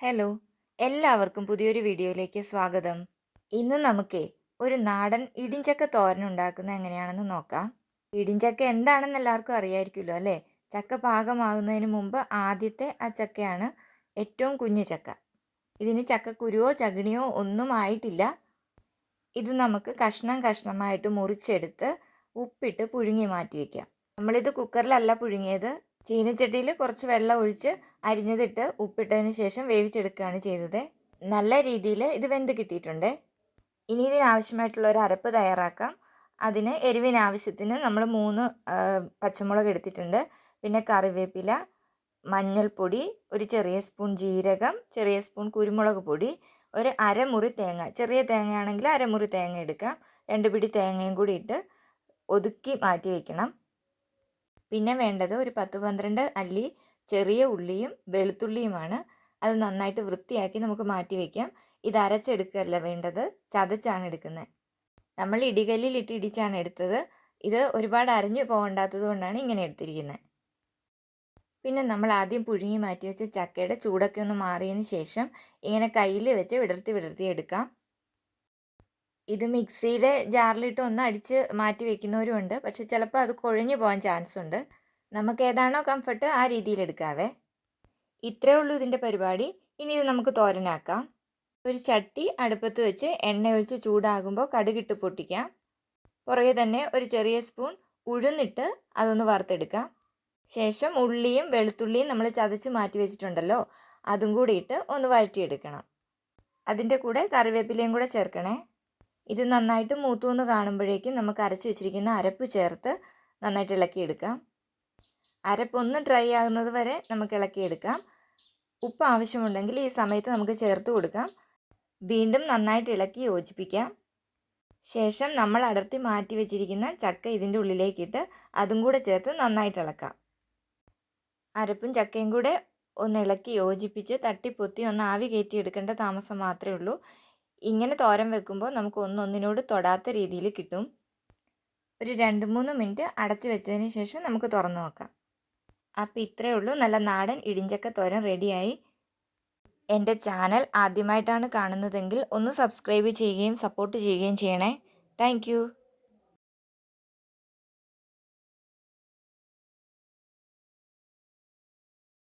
Hello എല്ലാവർക്കും പുതിയൊരു വീഡിയോയിലേക്ക് സ്വാഗതം. ഇന്ന് നമുക്കേ ഒരു നാടൻ ഇടിഞ്ചക്ക തോരൻ ഉണ്ടാക്കുന്നത് എങ്ങനെയാണെന്ന് നോക്കാം. ഇടിഞ്ചക്ക എന്താണെന്ന് എല്ലാവർക്കും അറിയായിരിക്കുമല്ലോ അല്ലേ? ചക്ക പാകമാകുന്നതിന് മുമ്പ് ആദ്യത്തെ ആ ചക്കയാണ് ഏറ്റവും കുഞ്ഞു ചക്ക. ഇതിന് ചക്കക്കുരുവോ ചകിണിയോ ഒന്നും ആയിട്ടില്ല. ഇത് നമുക്ക് കഷ്ണം കഷ്ണമായിട്ട് മുറിച്ചെടുത്ത് ഉപ്പിട്ട് പുഴുങ്ങി മാറ്റി വയ്ക്കാം. നമ്മളിത് കുക്കറിലല്ല പുഴുങ്ങിയത് ചീനച്ചട്ടിയിൽ കുറച്ച് വെള്ളം ഒഴിച്ച് അരിഞ്ഞതിട്ട് ഉപ്പിട്ടതിന് ശേഷം വേവിച്ചെടുക്കുകയാണ് ചെയ്തത്. നല്ല രീതിയിൽ ഇത് വെന്ത് കിട്ടിയിട്ടുണ്ട്. ഇനി ഇതിനാവശ്യമായിട്ടുള്ള ഒരു അരപ്പ് തയ്യാറാക്കാം. അതിന് എരിവിനാവശ്യത്തിന് നമ്മൾ മൂന്ന് പച്ചമുളക് എടുത്തിട്ടുണ്ട്. പിന്നെ കറിവേപ്പില മഞ്ഞൾപ്പൊടി ഒരു ചെറിയ സ്പൂൺ ജീരകം ചെറിയ സ്പൂൺ കുരുമുളക് പൊടി ഒരു അരമുറി തേങ്ങ. ചെറിയ തേങ്ങയാണെങ്കിൽ അരമുറി തേങ്ങ എടുക്കാം. രണ്ട് പിടി തേങ്ങയും കൂടി ഇട്ട് ഒതുക്കി മാറ്റി വയ്ക്കണം പിന്നെ വേണ്ടത് ഒരു പത്ത് പന്ത്രണ്ട് അല്ലി ചെറിയ ഉള്ളിയും വെളുത്തുള്ളിയുമാണ്. അത് നന്നായിട്ട് വൃത്തിയാക്കി നമുക്ക് മാറ്റി വയ്ക്കാം ഇത് അരച്ചെടുക്കുകയല്ല വേണ്ടത്. ചതച്ചാണ് എടുക്കുന്നത്. നമ്മൾ ഇടികല്ലിൽ ഇട്ട് ഇടിച്ചാണ് എടുത്തത്. ഇത് ഒരുപാട് അരഞ്ഞു പോകണ്ടാത്തത് കൊണ്ടാണ് ഇങ്ങനെ എടുത്തിരിക്കുന്നത്. പിന്നെ നമ്മൾ ആദ്യം പുഴുങ്ങി മാറ്റി വെച്ച ചക്കയുടെ ചൂടൊക്കെ ഒന്ന് മാറിയതിന് ശേഷം ഇങ്ങനെ കയ്യിൽ വെച്ച് വിടർത്തി വിടർത്തി എടുക്കാം. ഇത് മിക്സിയിൽ ജാറിലിട്ട് ഒന്ന് അടിച്ച് മാറ്റി വെക്കുന്നവരും ഉണ്ട്. പക്ഷെ ചിലപ്പോൾ അത് കൊഴിഞ്ഞു പോകാൻ ചാൻസ് ഉണ്ട്. നമുക്ക് ഏതാണോ കംഫർട്ട് ആ രീതിയിൽ എടുക്കാവേ. ഇത്രേ ഉള്ളൂ ഇതിന്റെ പരിപാടി. ഇനി ഇത് നമുക്ക് തോരനാക്കാം. ഒരു ചട്ടി അടുപ്പത്ത് വെച്ച് എണ്ണ ഒഴിച്ച് ചൂടാകുമ്പോൾ കടുകിട്ട് പൊട്ടിക്കാം. പുറകെ തന്നെ ഒരു ചെറിയ സ്പൂൺ ഉഴുന്നിട്ട് അതൊന്ന് വറുത്തെടുക്കാം. ശേഷം ഉള്ളിയും വെളുത്തുള്ളിയും നമ്മൾ ചതച്ച് മാറ്റി വെച്ചിട്ടുണ്ടല്ലോ അതും കൂടി ഇട്ട് ഒന്ന് വഴറ്റിയെടുക്കണം. അതിന്റെ കൂടെ കറിവേപ്പിലയും കൂടെ ചേർക്കണേ. ഇത് നന്നായിട്ട് മൂത്തു എന്ന് കാണുമ്പോഴേക്കും നമുക്ക് അരച്ച് വെച്ചിരിക്കുന്ന അരപ്പ് ചേർത്ത് നന്നായിട്ട് ഇളക്കിയെടുക്കാം. അരപ്പ് ഒന്ന് ഡ്രൈ ആകുന്നത് വരെ നമുക്ക് ഇളക്കിയെടുക്കാം. ഉപ്പ് ആവശ്യമുണ്ടെങ്കിൽ ഈ സമയത്ത് നമുക്ക് ചേർത്ത് കൊടുക്കാം. വീണ്ടും നന്നായിട്ട് ഇളക്കി യോജിപ്പിക്കാം. ശേഷം നമ്മൾ അടർത്തി മാറ്റി വെച്ചിരിക്കുന്ന ചക്ക ഇതിന്റെ ഉള്ളിലേക്കിട്ട് അതും കൂടെ ചേർത്ത് നന്നായിട്ട് ഇളക്കാം. അരപ്പും ചക്കയും കൂടെ ഒന്ന് ഇളക്കി യോജിപ്പിച്ച് തട്ടിപ്പൊത്തി ഒന്ന് ആവി കയറ്റി എടുക്കേണ്ട താമസം മാത്രമേ ഉള്ളൂ. ഇങ്ങനെ തോരം വെക്കുമ്പോൾ നമുക്ക് ഒന്നൊന്നിനോട് തൊടാത്ത രീതിയിൽ കിട്ടും. ഒരു രണ്ട് മൂന്ന് മിനിറ്റ് അടച്ചു വെച്ചതിന് ശേഷം നമുക്ക് തുറന്നു നോക്കാം. അപ്പോൾ ഇത്രയേ ഉള്ളൂ. നല്ല നാടൻ ഇടിഞ്ചക്ക തോരം റെഡിയായി. എന്റെ ചാനൽ ആദ്യമായിട്ടാണ് കാണുന്നതെങ്കിൽ ഒന്ന് സബ്സ്ക്രൈബ് ചെയ്യുകയും സപ്പോർട്ട് ചെയ്യുകയും ചെയ്യണേ. താങ്ക്